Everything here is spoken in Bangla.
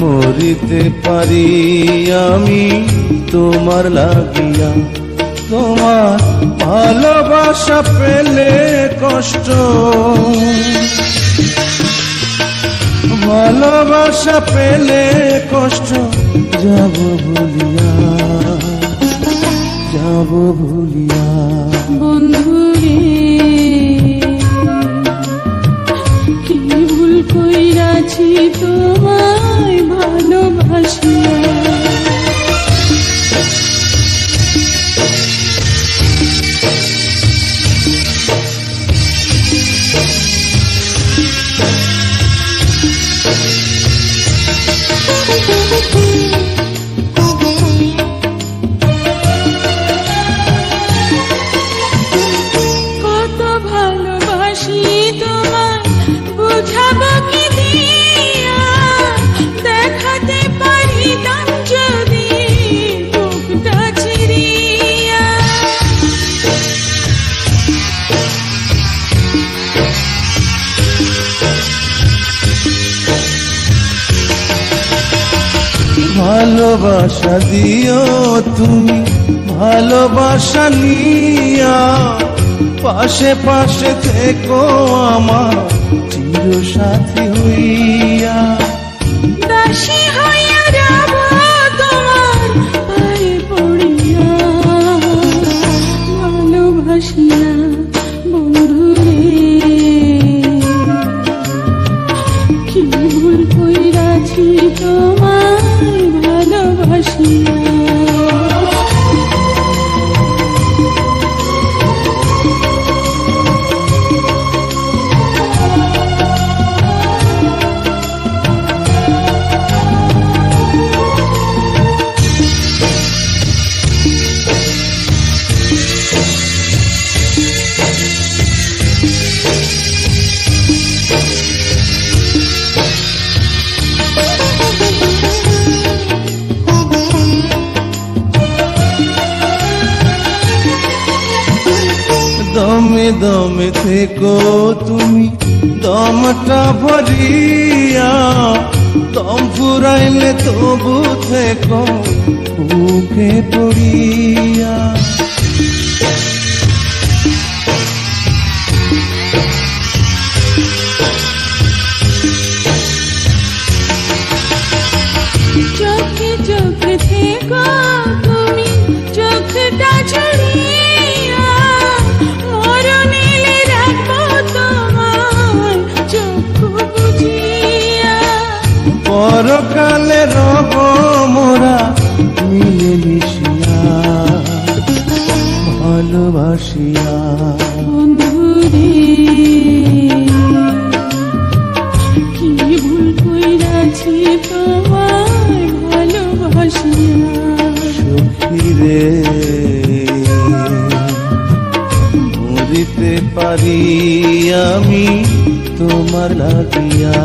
মরিতে পারি আমি তোমার লাগিয়া। তোমার ভালোবাসা পেলে কষ্ট। ভালোবাসা পেলে কষ্ট। যাব ভুলিয়া যাব ভুলিয়া। বন্ধু ভালোবাসা দিও তুমি ভালোবাসা নিয়া। পাশে পাশে থেকো আমার চির সাথী হইয়া। দাসী হইয়া দমে থেকো তুমি দমটা ভরিয়া দম ফুরাইলে তবু থেকো বুকে পড়িয়া। চোখে চোখে থেকো। পরকালে রব মোরা মিলে মিশিয়া ভালোবাসিয়া। কি ভুল কইরাছি তোমায় ভালোবাসিয়া। সখী রে মরিতে পারি আমি তোমার লাগিয়া।